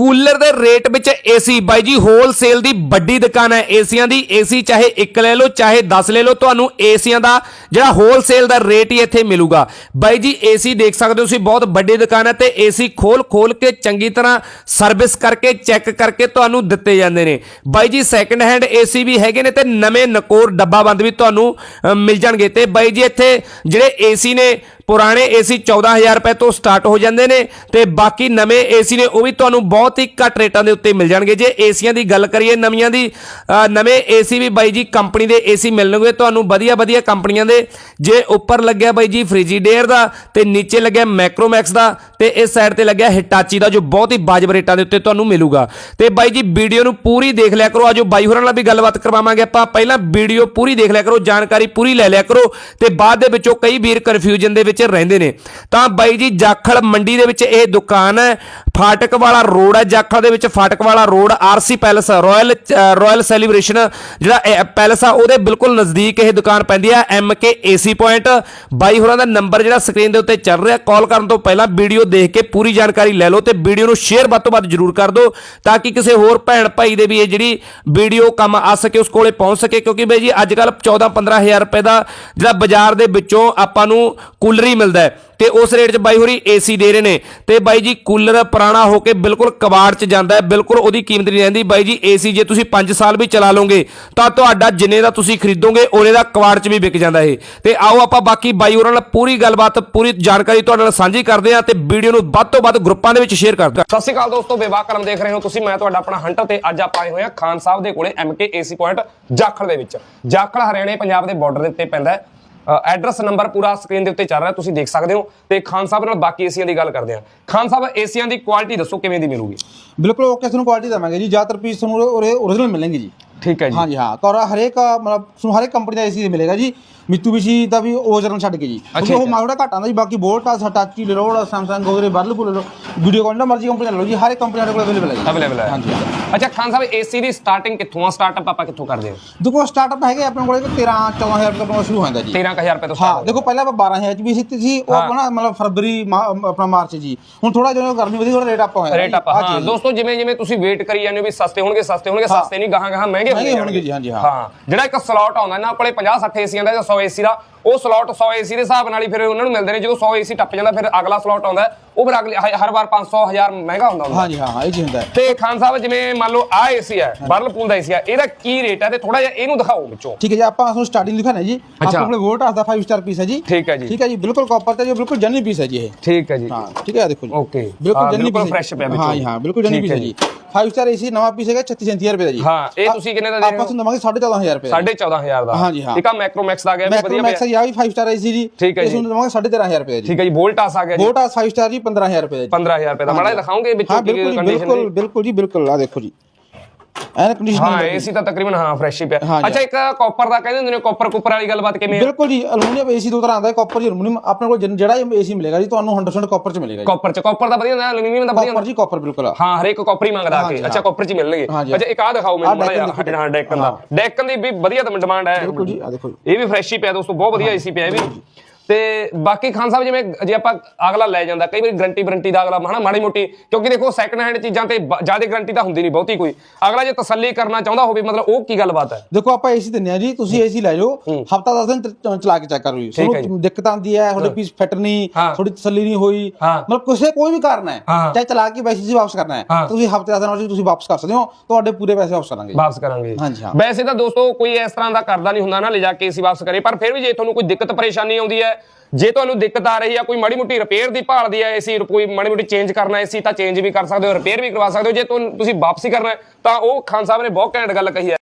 Cooler ਦੇ rate ਵਿੱਚ AC ਬਾਈ ਜੀ ਹੋਲਸੇਲ ਦੀ ਵੱਡੀ ਦੁਕਾਨ ਹੈ। ਏਸੀਆਂ ਦੀ ਏਸੀ ਚਾਹੇ ਇੱਕ ਲੈ ਲਓ, ਚਾਹੇ 10 ਲੈ ਲਓ, ਤੁਹਾਨੂੰ ਏਸੀਆਂ ਦਾ ਜਿਹੜਾ ਹੋਲਸੇਲ ਦਾ ਰੇਟ ਹੀ ਇੱਥੇ ਮਿਲੂਗਾ। ਬਾਈ ਜੀ ਏਸੀ ਦੇਖ ਸਕਦੇ ਹੋ ਤੁਸੀਂ, ਬਹੁਤ ਵੱਡੀ ਦੁਕਾਨ ਹੈ ਤੇ ਏਸੀ ਖੋਲ ਖੋਲ ਕੇ ਚੰਗੀ ਤਰ੍ਹਾਂ ਸਰਵਿਸ ਕਰਕੇ ਚੈੱਕ ਕਰਕੇ ਤੁਹਾਨੂੰ ਦਿੱਤੇ ਜਾਂਦੇ ਨੇ। ਬਾਈ ਜੀ ਸੈਕੰਡ ਹੈਂਡ ਏਸੀ ਵੀ ਹੈਗੇ ਨੇ ਤੇ ਨਵੇਂ ਨਕੋਰ ਡੱਬਾ ਬੰਦ ਵੀ ਤੁਹਾਨੂੰ ਮਿਲ ਜਾਣਗੇ। ਤੇ ਬਾਈ ਜੀ, ਇੱਥੇ ਜਿਹੜੇ ਏਸੀ ਨੇ ਪੁਰਾਣੇ ਏਸੀ 14000 ਰੁਪਏ ਤੋਂ ਸਟਾਰਟ ਹੋ ਜਾਂਦੇ ਨੇ ਤੇ ਬਾਕੀ ਨਵੇਂ ਏਸੀ ਨੇ ਉਹ ਵੀ ਤੁਹਾਨੂੰ ਬਹੁਤ ਹੀ ਘੱਟ ਰੇਟਾਂ ਦੇ ਉੱਤੇ ਮਿਲ ਜਾਣਗੇ। ਜੇ ਏਸੀਆਂ ਦੀ ਗੱਲ ਕਰੀਏ ਨਵੀਆਂ ਦੀ ਅ, ਨਵੇਂ ਏਸੀ ਵੀ ਬਾਈ ਜੀ ਕੰਪਨੀ ਦੇ ਏਸੀ ਮਿਲਣਗੇ। ਤੁਹਾਨੂੰ ਵਧੀਆ ਵਧੀਆ ਕੰਪਨੀਆਂ ਦੇ ਜੇ ਉੱਪਰ ਲੱਗਿਆ ਬਾਈ ਜੀ ਫ੍ਰਿਜੀਡੇਅਰ ਦਾ ਤੇ ਨੀਚੇ ਲੱਗਿਆ ਮੈਕਰੋਮੈਕਸ ਦਾ ਤੇ ਇਸ ਸਾਈਡ ਤੇ ਲੱਗਿਆ ਹਿਟਾਚੀ ਦਾ ਜੋ ਬਹੁਤ ਹੀ ਵਾਜਬ ਰੇਟਾਂ ਦੇ ਉੱਤੇ ਤੁਹਾਨੂੰ ਮਿਲੂਗਾ। ਤੇ ਬਾਈ ਜੀ ਵੀਡੀਓ ਨੂੰ ਪੂਰੀ ਦੇਖ ਲਿਆ ਕਰੋ। ਆਜੋ ਬਾਈ ਹੋਰਾਂ ਨਾਲ ਵੀ ਗੱਲਬਾਤ ਕਰਵਾਵਾਂਗੇ ਆਪਾਂ। ਪਹਿਲਾਂ ਵੀਡੀਓ ਪੂਰੀ ਦੇਖ ਲਿਆ ਕਰੋ ਜਾਣਕਾਰੀ ਪੂਰੀ ਲੈ ਲਿਆ ਕਰੋ ਤੇ ਬਾਅਦ ਦੇ ਵਿੱਚੋਂ ਕਈ ਵੀਰ ਕਨਫਿਊਜ਼ਨ ਦੇ ਵਿੱਚ ਰਹਿੰਦੇ ਨੇ। ਤਾਂ ਬਾਈ ਜੀ, ਜਾਖਲ ਮੰਡੀ ਦੇ ਵਿੱਚ ਇਹ ਦੁਕਾਨ ਹੈ ਫਾਟਕ ਵਾਲਾ ਰੋਡ ਹੈ ਜਾਖਲ ਦੇ ਵਿੱਚ ਫਾਟਕ ਵਾਲਾ road RC palace, royal royal celebration ਜਿਹੜਾ, ਇਹ ਪੈਲਸ ਆ, ਉਹਦੇ ਬਿਲਕੁਲ ਨਜ਼ਦੀਕ ਇਹ ਦੁਕਾਨ ਪੈਂਦੀ ਹੈ ਐਮਕੇ ਏਸੀ ਪੁਆਇੰਟ। ਬਾਈ ਹੋਰਾਂ ਦਾ ਨੰਬਰ ਜਿਹੜਾ ਸਕਰੀਨ ਦੇ ਉੱਤੇ ਚੱਲ ਰਿਹਾ, ਕਾਲ ਕਰਨ ਤੋਂ ਪਹਿਲਾਂ ਵੀਡੀਓ ਦੇਖ ਕੇ ਪੂਰੀ ਜਾਣਕਾਰੀ ਲੈ ਲਓ ਤੇ ਵੀਡੀਓ ਨੂੰ ਸ਼ੇਅਰ ਵੱਧ ਤੋਂ ਵੱਧ ਜਰੂਰ ਕਰ ਦਿਓ ਤਾਂ ਕਿ ਕਿਸੇ ਹੋਰ ਭੈਣ ਭਾਈ ਦੇ ਵੀ ਇਹ ਜਿਹੜੀ ਵੀਡੀਓ ਕੰਮ ਆ ਸਕੇ, ਉਸ ਕੋਲੇ ਪਹੁੰਚ ਸਕੇ। ਕਿਉਂਕਿ ਬਾਈ ਜੀ, ਅੱਜ ਕੱਲ 14 15000 ਰੁਪਏ ਦਾ ਜਿਹੜਾ ਬਾਜ਼ਾਰ ਦੇ ਵਿੱਚੋਂ ਆਪਾਂ ਨੂੰ ਕੂਲਰ ਹੀ ਮਿਲਦਾ ਤੇ ਉਸ ਰੇਟ 'ਚ ਬਾਈ ਹੋਰੀ ਏਸੀ ਦੇ ਰਹੇ ਨੇ। ਤੇ ਬਾਈ ਜੀ, ਕੂਲਰ ਪੁਰਾਣਾ ਹੋ ਕੇ ਬਿਲਕੁਲ ਕਬਾੜ 'ਚ ਜਾਂਦਾ ਹੈ, ਬਿਲਕੁਲ ਉਹਦੀ ਕੀਮਤ ਨਹੀਂ ਰਹਿੰਦੀ। ਬਾਈ ਜੀ ਏਸੀ ਜੇ ਤੁਸੀਂ 5 ਸਾਲ ਵੀ ਚਲਾ ਲਓਗੇ, ਤਾਂ ਤੁਹਾਡਾ ਜਿੰਨੇ ਦਾ ਤੁਸੀਂ ਖਰੀਦੋਗੇ, ਉਹਨੇ ਦਾ ਕਬਾੜ 'ਚ ਵੀ ਵਿਕ ਜਾਂਦਾ ਇਹ। ਤੇ ਆਓ ਆਪਾਂ ਬਾਕੀ ਬਾਈ ਹੋਰਾਂ ਨਾਲ ਪੂਰੀ ਗੱਲਬਾਤ, ਪੂਰੀ ਜਾਣਕਾਰੀ ਤੁਹਾਡੇ ਨਾਲ ਸਾਂਝੀ ਕਰਦੇ ਹਾਂ ਤੇ ਵੀਡੀਓ ਨੂੰ ਵੱਧ ਤੋਂ ਵੱਧ ਗਰੁੱਪਾਂ ਦੇ ਵਿੱਚ ਸ਼ੇਅਰ ਕਰਦੇ ਹਾਂ ਸਤਿ ਸ਼੍ਰੀ ਅਕਾਲ ਦੋਸਤੋ ਬੇਵਾ ਕਰਮ ਦੇਖ ਰਹੇ ਹੋ ਤੁਸੀਂ, ਮੈਂ ਤੁਹਾਡਾ ਆਪਣਾ ਹੰਟਰ ਤੇ ਅੱਜ ਆਪਾਂ ਆਏ ਹੋਏ ਹਾਂ ਖਾਨ ਸਾਹਿਬ ਦੇ ਕੋਲੇ ਐਮਕੇ ਏਸੀ ਪੁਆਇੰਟ ਜਾਖਲ ਦੇ ਵਿੱਚ। ਜਾਖੜ, ਹਰਿਆਣੇ, ਪੰਜਾਬ ਦੇ ਬਾਰਡਰ ਦੇ ਉੱਤੇ ਪੈਂਦਾ ਹੈ। ਐਡਰੈਸ ਨੰਬਰ ਪੂਰਾ ਸਕਰੀਨ ਦੇ ਉੱਤੇ ਚੱਲ ਰਿਹਾ ਤੁਸੀਂ ਦੇਖ ਸਕਦੇ ਹੋ। ਤੇ ਖਾਨ ਸਾਹਿਬ ਨਾਲ ਬਾਕੀ ਏਸੀਆਂ ਦੀ ਗੱਲ ਕਰਦੇ ਹਾਂ। ਖਾਨ ਸਾਹਿਬ ਏਸੀਆਂ ਦੀ ਕੁਆਲਿਟੀ ਦੱਸੋ ਕਿਵੇਂ ਦੀ ਮਿਲੂਗੀ? ਬਿਲਕੁਲ ਓਕੇ ਤੁਹਾਨੂੰ ਕੁਆਲਿਟੀ ਦੇਵਾਂਗੇ ਜੀ। ਜ਼ਿਆਦਾਤਰ ਪੀਸ ਤੁਹਾਨੂੰ ਓਰੀਜਨਲ ਮਿਲਣਗੇ ਜੀ। ਠੀਕ ਹੈ ਜੀ। ਹਾਂਜੀ ਹਾਂ। ਔਰ ਹਰੇਕ ਮਤਲਬ ਤੁਹਾਨੂੰ ਹਰੇਕ ਕੰਪਨੀ ਦਾ ਏਸੀ ਮਿਲੇਗਾ ਜੀ। ਮਿੱਤੂਬੀਸ਼ੀ ਦਾ ਵੀ ਓਰੀਜਨਲ ਛੱਡ ਕੇ ਜੀ। ਕਿਉਂਕਿ ਉਹ। ਮਾੜਾ ਘੱਟ ਆਉਂਦਾ ਜੀ ਬਾਕੀ ਵੋਲਟਾਸ ਹਟਾਚੀ ਲੈ ਲਓ ਸੈਮਸੰਗ ਵਗੈਰੇ ਵਰਲਪੂਲ ਲੈ ਵੀਡੀਓ ਕੋਲ ਨਾ ਮਰਜ਼ੀ ਕੰਪਨੀ ਲੈ ਲਓ ਜੀ ਹਰ ਇੱਕ ਕੰਪਨੀ ਸਾਡੇ ਕੋਲ ਅਵੇਲੇਬਲ ਹੈ ਜੀ। ਅਵੇਲੇਬਲ ਹੈ ਹਾਂਜੀ। ਅੱਛਾ ਖਾਨ ਸਾਹਿਬ ਏਸੀ ਦੀ ਸਟਾਰਟਿੰਗ ਕਿੱਥੋਂ ਆ? ਸਟਾਰਟਅਪ ਆਪਾਂ ਕਿੱਥੋਂ ਕਰਦੇ ਹਾਂ? ਦੇਖੋ ਸਟਾਰਟਅਪ ਹੈਗੇ ਆਪਣੇ ਕੋਲ 13 14000 ਰੁਪਏ ਤੋਂ ਸ਼ੁਰੂ ਹੋ ਜਾਂਦਾ ਜੀ 13000 ਰੁਪਏ ਤੋਂ ਹਾਂ ਦੇਖੋ ਪਹਿਲਾਂ ਆਪਾਂ 12000 ਚ ਵੀ ਸੀ ਸੀ ਉਹ। ਆਪਣਾ ਮਤਲਬ ਫਰਵਰੀ ਆਪਣਾ ਮਾਰਚ ਜੀ। ਹੁਣ ਥੋੜਾ ਜਿਹਾ ਗਰਮੀ ਵਧੀ ਥੋੜਾ ਰੇਟ ਅਪ ਹੋਇਆ ਰੇਟ ਆਪਾਂ ਹਾਂ ਦੋਸਤੋ ਜਿਵੇਂ ਜਿਵੇਂ ਤੁਸੀਂ ਵੇਟ ਕਰੀ ਜਾਂਦੇ ਹੋ ਵੀ ਸਸਤੇ ਹੋਣਗੇ ਸਸਤੇ ਹੋਣਗੇ ਸਸਤੇ ਨਹੀਂ ਗਾਹਾਂ ਗਾਹਾਂ ਮਹਿੰਗੇ ਹੋਣਗੇ ਜੀ, ਹਾਂਜੀ, ਹਾਂ। ਹਾਂ। ਜਿਹੜਾ ਇੱਕ ਸਲੋਟ ਆਉਂਦਾ ਇਹਨਾਂ ਕੋਲੇ 50 60 ਏਸੀਆਂ ਦਾ ਜਾਂ 100 ਏਸੀ ਦਾ ਉਹ ਸਲੋਟ 100 ਏਸੀ ਦੇ ਹਿਸਾਬ ਨਾਲ ਹੀ ਫਿਰ ਉਹਨਾਂ ਨੂੰ ਮਿਲਦੇ ਨੇ ਜਦੋਂ 100 ਏਸੀ ਟੱਪ ਜਾਂਦਾ ਫਿਰ ਅਗਲਾ ਸਲੋਟ ਆਉਂਦਾ ਉਹ ਫਿਰ ਅਗਲੇ ਹਰ ਵਾਰ 500 1000 ਮਹਿੰਗਾ ਹੁੰਦਾ ਹੁੰਦਾ ਹਾਂਜੀ ਹਾਂ ਹਾਂ ਇਹ ਜੀ ਹੁੰਦਾ ਤੇ ਖਾਨ ਸਾਹਿਬ ਜਿਵੇਂ ਮੰਨ ਲਓ ਆ ਏਸੀ ਹੈ ਬਰਲਪੂਲ ਦਾ ਏਸੀ ਹੈ ਇਹਦਾ ਕੀ ਰੇਟ ਹੈ? ਤੇ ਥੋੜਾ ਜਿਹਾ ਇਹਨੂੰ ਦਿਖਾਓ ਵਿੱਚੋਂ। ਠੀਕ ਹੈ ਜੀ ਆਪਾਂ ਤੁਹਾਨੂੰ ਸਟਾਰਟਿੰਗ ਦਿਖਾਣਾ ਜੀ। ਆਪਣੇ ਕੋਲ ਵੋਲਟਾਸ ਦਾ 5 ਸਟਾਰ ਪੀਸ ਹੈ ਜੀ। ਠੀਕ ਹੈ ਜੀ। ਠੀਕ ਹੈ ਜੀ ਬਿਲਕੁਲ ਕਾਪਰ ਤੇ ਜੀ ਬਿਲਕੁਲ ਜੈਨੂਇਨ ਪੀਸ ਹੈ ਜੀ ਇਹ। ਠੀਕ ਹੈ ਜੀ। ਹਾਂ ਠੀਕ ਹੈ ਦੇਖੋ ਜੀ. ਹਾਂ, ਬਿਲਕੁਲ ਬਿਲਕੁਲ ਪੀਸ ਪਿਆ ਵਿੱਚੋਂ। ਹਾਂ ਹਾਂ ਬਿਲਕੁਲ ਠੀਕ ਪੀਸ ਹੈ ਜੀ। 5 ਸਟਾਰ ਏਸੀ ਨਵਾਂ ਪੀਸ ਹੈਗਾ 36 37000 ਰੁਪਏ ਦਾ ਜੀ। ਹਾਂ ਇਹ ਤੁਸੀਂ ਕਿੰਨੇ ਦਾ ਦੇ ਰਹੇ ਆਪਾਂ ਹੋ? ਤੁਹਾਨੂੰ ਦਵਾਂਗੇ 14500 ਰੁਪਏ ਦਾ 14500 ਦਾ। ਹਾਂਜੀ, ਹਾਂ। ਇੱਕ ਆ ਮੈਕਰੋਮੈਕਸ ਦਾ ਆ ਗਿਆ ਵੀ ਵਧੀਆ ਮੈਕਸ ਪਿਆ ਹੈ ਜੀ 5 ਸਟਾਰ ਏਸੀ ਜੀ। ਠੀਕ ਹੈ ਇਸ ਨੂੰ ਦਵਾਂਗੇ 13500 ਰੁਪਏ ਜੀ। ਠੀਕ ਹੈ ਜੀ ਵੋਲਟਾਸ ਆ ਗਿਆ ਜੀ। ਵੋਲਟਾਸ 5 ਸਟਾਰ ਜੀ 15000 ਰੁਪਏ ਦਾ ਜੀ। 15000 ਰੁਪਏ ਦਾ। ਮਾੜਾ ਹਾਂ ਵਿੱਚੋਂ ਕੀ ਜੀ, ਕੰਡੀਸ਼ਨ ਬਿਲਕੁਲ ਬਿਲਕੁਲ ਜੀ ਬਿਲਕੁਲ। ਆ ਦੇਖੋ ਜੀ। ਐਨ ਕੰਡੀਸ਼ਨ ਹਾਂ ਏਸੀ ਤਾਂ ਤਕਰੀਬਨ ਹਾਂ ਫਰੈਸ਼ ਹੀ ਪਿਆ। ਅੱਛਾ ਇੱਕ ਕਾਪਰ ਦਾ ਕਹਿੰਦੇ ਹੁੰਦੇ ਨੇ ਕਾਪਰ ਕੁੱਪਰ ਵਾਲੀ ਗੱਲਬਾਤ ਕਿਵੇਂ ਹੈ ਬਿਲਕੁਲ ਜੀ ਅਲੂਮੀਨੀਅਮ ਏਸੀ ਦੋ ਤਰ੍ਹਾਂ ਆਉਂਦਾ ਹੈ ਕਾਪਰ ਜੀ ਅਲੂਮੀਨੀਅਮ ਆਪਣੇ ਕੋਲ ਜਿਹੜਾ ਏਸੀ ਮਿਲੇਗਾ ਜੀ ਤੁਹਾਨੂੰ 100% ਕਾਪਰ ਚ ਮਿਲੇਗਾ ਜੀ। ਕਾਪਰ ਚ ਕਾਪਰ ਦਾ ਵਧੀਆ ਹੁੰਦਾ ਐਲੂਮੀਨੀਅਮ ਦਾ ਵਧੀਆ ਕਾਪਰ ਜੀ ਕਾਪਰ ਬਿਲਕੁਲ। ਹਾਂ ਹਰੇਕ ਕਾਪਰ ਹੀ ਮੰਗਦਾ ਆ ਕੇ। ਅੱਛਾ। ਕਾਪਰ ਚ ਮਿਲਣਗੇ। ਅੱਛਾ ਇੱਕ ਆ ਦਿਖਾਓ ਮੈਨੂੰ ਮਾੜਾ ਹਾਂ ਡੈਕਨ ਦਾ। ਡੈਕਨ ਦੀ ਵੀ ਵਧੀਆ ਡਿਮਾਂਡ ਹੈ। ਬਿਲਕੁਲ ਜੀ ਆ ਦੇਖੋ ਇਹ ਵੀ ਫਰੈਸ਼ ਹੀ ਪਿਆ ਦੋਸਤੋ ਬਹੁਤ ਵਧੀਆ ਏਸੀ ਪਿਆ ਇਹ ਵੀ। ਤੇ ਬਾਕੀ ਖਾਨ ਸਾਹਿਬ ਜਿਵੇਂ ਜੇ ਆਪਾਂ ਅਗਲਾ ਲੈ ਜਾਂਦਾ ਕਈ ਵਾਰੀ ਗਰੰਟੀ ਵਾਰੰਟੀ ਦਾ ਅਗਲਾ ਹਨਾ ਮਾੜੀ ਮੋਟੀ ਕਿਉਂਕਿ ਦੇਖੋ ਸੈਕੰਡ ਹੈਂਡ ਚੀਜ਼ਾਂ ਤੇ ਜ਼ਿਆਦਾ ਗਰੰਟੀ ਤਾਂ ਹੁੰਦੀ ਨਹੀਂ ਬਹੁਤੀ ਕੋਈ ਅਗਲਾ ਜੇ ਤਸੱਲੀ ਕਰਨਾ ਚਾਹੁੰਦਾ ਹੋਵੇ ਮਤਲਬ ਉਹ ਕੀ ਗੱਲਬਾਤ ਹੈ ਦੇਖੋ ਆਪਾਂ ਏਸੀ ਦਿੰਨੇ ਆ ਜੀ ਤੁਸੀਂ ਏਸੀ ਲੈ ਜਾਓ ਹਫਤਾ 10 ਦਿਨ ਚਲਾ ਕੇ ਚੈੱਕ ਕਰੋ ਜੀ। ਤੁਹਾਨੂੰ ਦਿੱਕਤ ਆਉਂਦੀ ਹੈ ਤੁਹਾਡੇ ਪੀਸ ਫਿੱਟ ਨਹੀਂ। ਥੋੜੀ ਤਸੱਲੀ ਨਹੀਂ ਹੋਈ। ਮਤਲਬ ਕਿਸੇ ਕੋਈ ਵੀ ਕਾਰਨ ਹੈ। ਚਾਹੇ ਚਲਾ ਕੇ ਪੈਸੇ ਜੀ ਵਾਪਸ ਕਰਨਾ ਹੈ। ਤੁਸੀਂ ਹਫ਼ਤੇ 10 ਦਿਨਾਂ ਵਿੱਚ ਤੁਸੀਂ ਵਾਪਸ ਕਰ ਸਕਦੇ ਹੋ ਤੁਹਾਡੇ ਪੂਰੇ ਪੈਸੇ ਵਾਪਸ ਕਰਾਂਗੇ। ਵਾਪਸ ਕਰਾਂਗੇ ਹਾਂਜੀ, ਹਾਂ। ਵੈਸੇ ਤਾਂ ਦੋਸਤੋ ਕੋਈ ਇਸ ਤਰ੍ਹਾਂ ਦਾ ਕਰਦਾ ਨਹੀਂ ਹੁੰਦਾ ਨਾ ਲਿਜਾ ਕੇ ਏਸੀ ਵਾਪਸ ਕਰੇ ਪਰ ਫਿਰ ਵੀ ਜੇ ਤੁਹਾਨੂੰ ਕੋਈ ਦਿੱਕਤ ਪਰੇਸ਼ਾਨੀ ਆਉਂਦੀ ਹੈ ਜੇ ਤੁਹਾਨੂੰ ਦਿੱਕਤ ਆ ਰਹੀ ਹੈ ਕੋਈ ਮਾੜੀ ਮੋਟੀ ਰਿਪੇਅਰ ਦੀ ਭਾਲਦੀ ਆ ਏਸੀ ਕੋਈ ਮਾੜੀ ਮੋਟੀ ਚੇਂਜ ਕਰਨਾ ਏਸੀ ਤਾਂ ਚੇਂਜ ਵੀ ਕਰ ਸਕਦੇ ਹੋ ਰਿਪੇਅਰ ਵੀ ਕਰਵਾ ਸਕਦੇ ਹੋ। ਜੇ ਤੁਹਾਨੂੰ ਤੁਸੀਂ ਵਾਪਸੀ ਕਰਨਾ ਤਾਂ ਉਹ ਖਾਨ ਸਾਹਿਬ ਨੇ ਬਹੁਤ ਘੈਂਟ ਗੱਲ ਕਹੀ ਹੈ।